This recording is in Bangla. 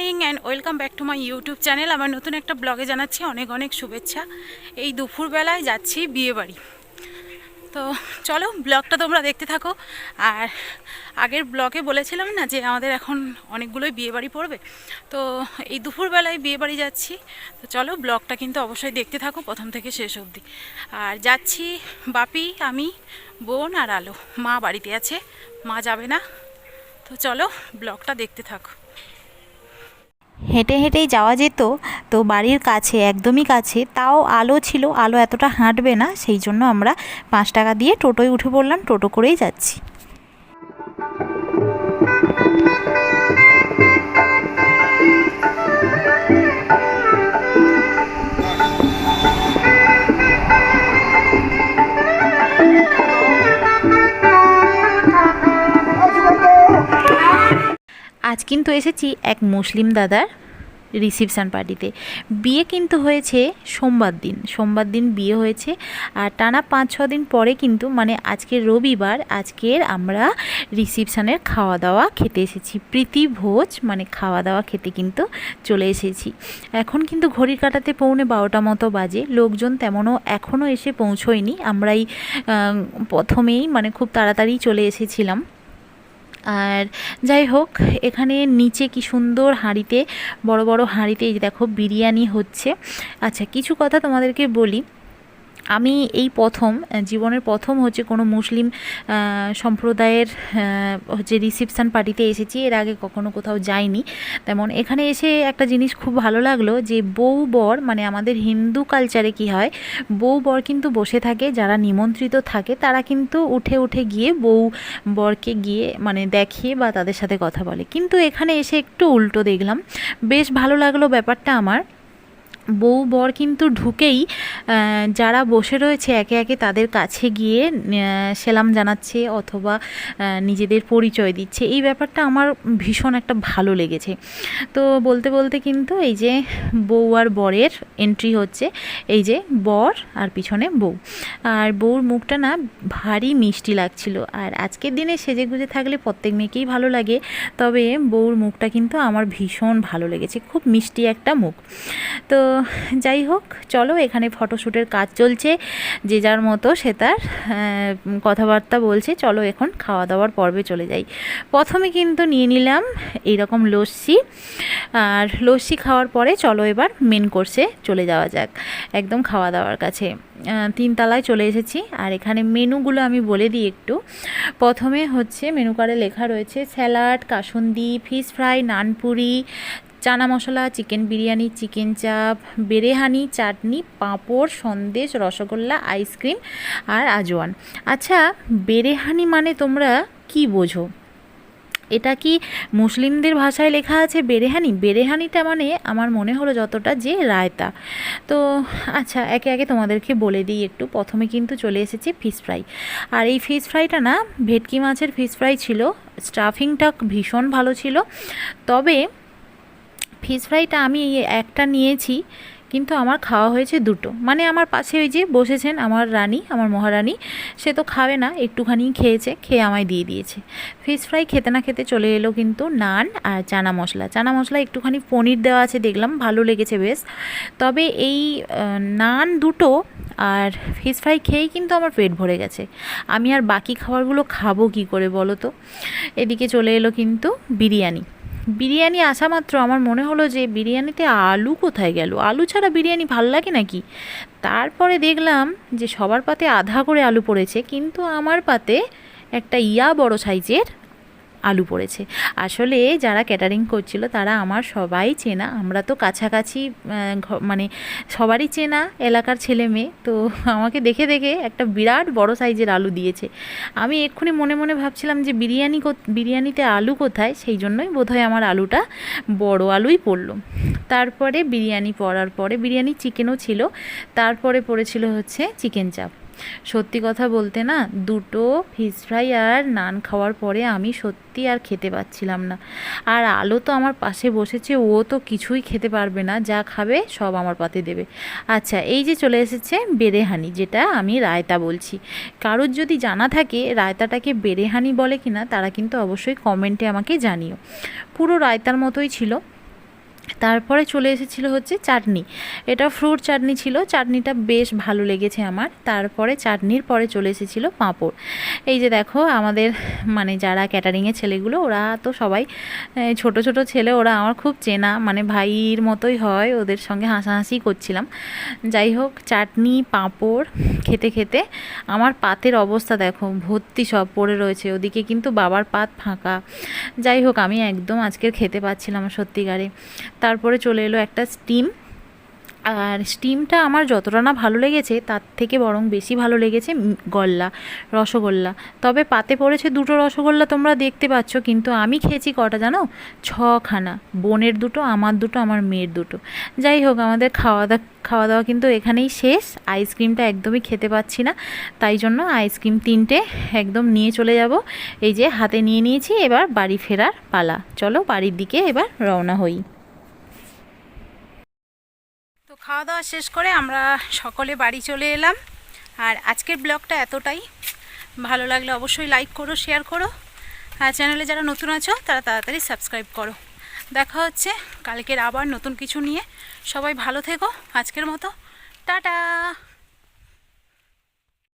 Morning and welcome back to my YouTube channel আমার নতুন একটা ব্লগে জানাচ্ছি অনেক অনেক শুভেচ্ছা। এই দুপুরবেলায় যাচ্ছি বিয়ে বাড়ি তো চলো ব্লগটা তোমরা দেখতে থাকো। আর আগের ব্লগে বলেছিলাম না যে আমাদের এখন অনেকগুলোই বিয়ে বাড়ি পড়বে। তো এই দুপুরবেলায় বিয়ে বাড়ি যাচ্ছি। তো চলো ব্লগটা কিন্তু অবশ্যই দেখতে থাকো প্রথম থেকে শেষ অবধি। আর যাচ্ছি বাপি, আমি, বোন আর আলো। মা বাড়িতে আছে, মা যাবে না। তো চলো ব্লগটা দেখতে থাকো। হেঁটে হেঁটেই যাওয়া যেত, তো বাড়ির কাছে, একদমই কাছে, তাও আলো ছিল, আলো এতটা হাঁটবে না, সেই জন্য আমরা পাঁচ টাকা দিয়ে টোটোয় উঠে পড়লাম, টোটো করেই যাচ্ছি। আজ কিন্তু এসেছি এক মুসলিম দাদার রিসিপশান পার্টিতে। বিয়ে কিন্তু হয়েছে সোমবার দিন। সোমবার দিন বিয়ে হয়েছে আর টানা পাঁচ, ছ দিন পরে কিন্তু মানে আজকের রবিবার, আজকের আমরা রিসিপশানের খাওয়া দাওয়া খেতে এসেছি। প্রীতি ভোজ মানে খাওয়া দাওয়া খেতে কিন্তু চলে এসেছি। এখন কিন্তু ঘড়ির কাটাতে পৌনে বারোটা মতো বাজে। লোকজন তেমনও এখনও এসে পৌঁছোয়নি। আমরাই প্রথমেই মানে খুব তাড়াতাড়ি চলে এসেছিলাম। আর যাই হোক, এখানে নিচে কি সুন্দর হাঁড়িতে, বড় বড় হাঁড়িতে এই দেখো বিরিয়ানি হচ্ছে। আচ্ছা কিছু কথা তোমাদেরকে বলি। আমি এই প্রথম জীবনের প্রথম হচ্ছে কোনো মুসলিম সম্প্রদায়ের হচ্ছে রিসিপশান পার্টিতে এসেছি। এর আগে কখনো কোথাও যাইনি। তেমন এখানে এসে একটা জিনিস খুব ভালো লাগল যে বউ বর মানে আমাদের হিন্দু কালচারে কি হয়, বউ বর কিন্তু বসে থাকে, যারা নিমন্ত্রিত থাকে, তারা কিন্তু উঠে উঠে গিয়ে বউ বরকে গিয়ে মানে দেখিয়ে বা তাদের সাথে কথা বলে। কিন্তু এখানে এসে একটু উল্টো দেখলাম। বেশ ভালো লাগল ব্যাপারটা আমার। বউ বর কিন্তু ঢুকেই যারা বসে রয়েছে একে একে তাদের কাছে গিয়ে সেলাম জানাচ্ছে অথবা নিজেদের পরিচয় দিচ্ছে। এই ব্যাপারটা আমার ভীষণ একটা ভালো লেগেছে। তো বলতে বলতে কিন্তু এই যে বউ আর বরের এন্ট্রি হচ্ছে, এই যে বর আর পিছনে বউ। আর বউর মুখটা না ভারী মিষ্টি লাগছিল। আর আজকের দিনে সেজে গুজে থাকলে প্রত্যেক মেয়েকেই ভালো লাগে, তবে বউর মুখটা কিন্তু আমার ভীষণ ভালো লেগেছে। খুব মিষ্টি একটা মুখ। তো যাই হোক, চলো এখানে ফটোশ্যুটের কাজ চলছে। যে যার মতো সে তার কথাবার্তা বলছে। চলো এখন খাওয়া দাওয়ার পর্বে চলে যাই। প্রথমে কিন্তু নিয়ে নিলাম এইরকম লস্যি। আর লস্যি খাওয়ার পরে চলো এবার মেন কোর্সে চলে যাওয়া যাক, একদম খাওয়া দাওয়ার কাছে তিনতলায় চলে এসেছি। আর এখানে মেনুগুলো আমি বলে দিই একটু। প্রথমে হচ্ছে মেনু কার্ডে লেখা রয়েছে salad, kasundi, fish fry, naan puri chana masala, chicken biryani, chicken chaap, borhani, chutney, papad, sandesh, rasgulla, ice cream আর আজওয়ান। আচ্ছা বেরেহানি মানে তোমরা কি বোঝো? এটা কি মুসলিমদের ভাষায় লেখা আছে বেরেহানি? বেরেহানিটা মানে আমার মনে হলো যতটা যে রায়তা। তো আচ্ছা একে একে তোমাদেরকে বলে দিই একটু। প্রথমে কিন্তু চলে এসেছে ফিশ ফ্রাই। আর এই ফিশ ফ্রাইটা না, ভেটকি মাছের ফিশ ফ্রাই ছিল। স্টাফিংটা ভীষণ ভালো ছিল। তবে ফিশ ফ্রাইটা আমি একটা নিয়েছি, কিন্তু আমার খাওয়া হয়েছে দুটো। মানে আমার পাশে ওই যে বসেছেন আমার রানী, আমার মহারানী, সে তো খাবে না, একটুখানি খেয়েছে, খেয়ে আমায় দিয়ে দিয়েছে। ফিশ ফ্রাই খেতে না খেতে চলে এলো কিন্তু নান আর চানা মশলা। চানা মশলা একটুখানি পনির দেওয়া আছে, দেখলাম ভালো লেগেছে বেশ। তবে এই নান দুটো আর ফিশ ফ্রাই খেয়েই কিন্তু আমার পেট ভরে গেছে। আমি আর বাকি খাবারগুলো খাব কি করে বলো তো? এদিকে চলে এলো কিন্তু বিরিয়ানি। বিরিয়ানি আসা মাত্র, আমার মনে হলো যে বিরিয়ানিতে আলু কোথায় গেল? আলু ছাড়া বিরিয়ানি ভালো লাগে নাকি? তারপরে দেখলাম যে সবার পাতে আধা করে আলু পড়েছে, কিন্তু আমার পাতে একটা ইয়া বড় সাইজের আলু পড়েছে। আসলে যারা ক্যাটারিং করছিল তারা আমার সবাই চেনা। আমরা তো কাছাকাছি মানে সবারই চেনা এলাকার ছেলে মেয়ে। তো আমাকে দেখে দেখে একটা বিরাট বড় সাইজের আলু দিয়েছে। আমি এক্ষুনি মনে মনে ভাবছিলাম যে বিরিয়ানি বিরিয়ানিতে আলু কোথায়? সেই জন্যই বোধহয় আমার আলুটা বড় আলুই পড়ল। তারপরে বিরিয়ানি পড়ার পরে, বিরিয়ানি চিকেনও ছিল। তারপরে পড়েছিল হচ্ছে চিকেন চাপ। সত্যি কথা বলতে না, দুটো ফিশ ফ্রাই আর নান খাওয়ার পরে আমি সত্যি আর খেতে পাচ্ছিলাম না। আর আলো তো আমার পাশে বসেছে, ও তো কিছুই খেতে পারবে না, যা খাবে সব আমার পাতে দেবে। আচ্ছা এই যে চলে এসেছে বেরেহানি, যেটা আমি রায়তা বলছি। কারোর যদি জানা থাকে রায়তাটাকে বেরেহানি বলে কিনা, তারা কিন্তু অবশ্যই কমেন্টে আমাকে জানিও। পুরো রায়তার মতোই ছিল। তারপরে চলে এসেছিল হচ্ছে চাটনি। এটা ফ্রুট চাটনি ছিল। চাটনিটা বেশ ভালো লেগেছে আমার। তারপরে চাটনির পরে চলে এসেছিল পাঁপড়। এই যে দেখো, আমাদের মানে যারা ক্যাটারিংয়ের ছেলেগুলো, ওরা তো সবাই ছোট ছোট ছেলে, ওরা আমার খুব চেনা মানে ভাইয়ের মতোই হয়, ওদের সঙ্গে হাসাহাসি করছিলাম। যাই হোক, চাটনি, পাঁপড়, খেতে খেতে আমার পাতের অবস্থা দেখো, ভর্তি সব পড়ে রয়েছে, ওদিকে কিন্তু বাবার পাত ফাঁকা। যাই হোক, আমি একদম আজকের খেতে পাচ্ছিলাম সত্যিকারে। তারপরে চলে এলো একটা স্টিম আর স্টিমটা আমার যতটা না ভালো লেগেছে, তার থেকে বরং বেশি ভালো লেগেছে গল্লা, রসগোল্লা। তবে পাতে পড়েছে দুটো রসগোল্লা তোমরা দেখতে পাচ্ছ, কিন্তু আমি খেয়েছি কটা জানো? ছখানা। বোনের দুটো, আমার দুটো, আমার মেয়ের দুটো। যাই হোক, আমাদের খাওয়া দাওয়া খাওয়া দাওয়া কিন্তু এখানেই শেষ। আইসক্রিমটা একদমই খেতে পাচ্ছি না, তাই জন্য আইসক্রিম তিনটে একদম নিয়ে চলে যাব। এই যে হাতে নিয়ে নিয়েছি, এবার বাড়ি ফেরার পালা। চলো বাড়ির দিকে এবার রওনা হই। খাওয়া দাওয়া শেষ করে আমরা সকলে বাড়ি চলে এলাম। আর আজকের ব্লগটা এতটাই। ভালো লাগলে অবশ্যই লাইক করো শেয়ার করো। আর চ্যানেলে যারা নতুন আছো, তারা তাড়াতাড়ি সাবস্ক্রাইব করো। দেখা হচ্ছে কালকের আবার নতুন কিছু নিয়ে। সবাই ভালো থেকো। আজকের মতো। টাটা!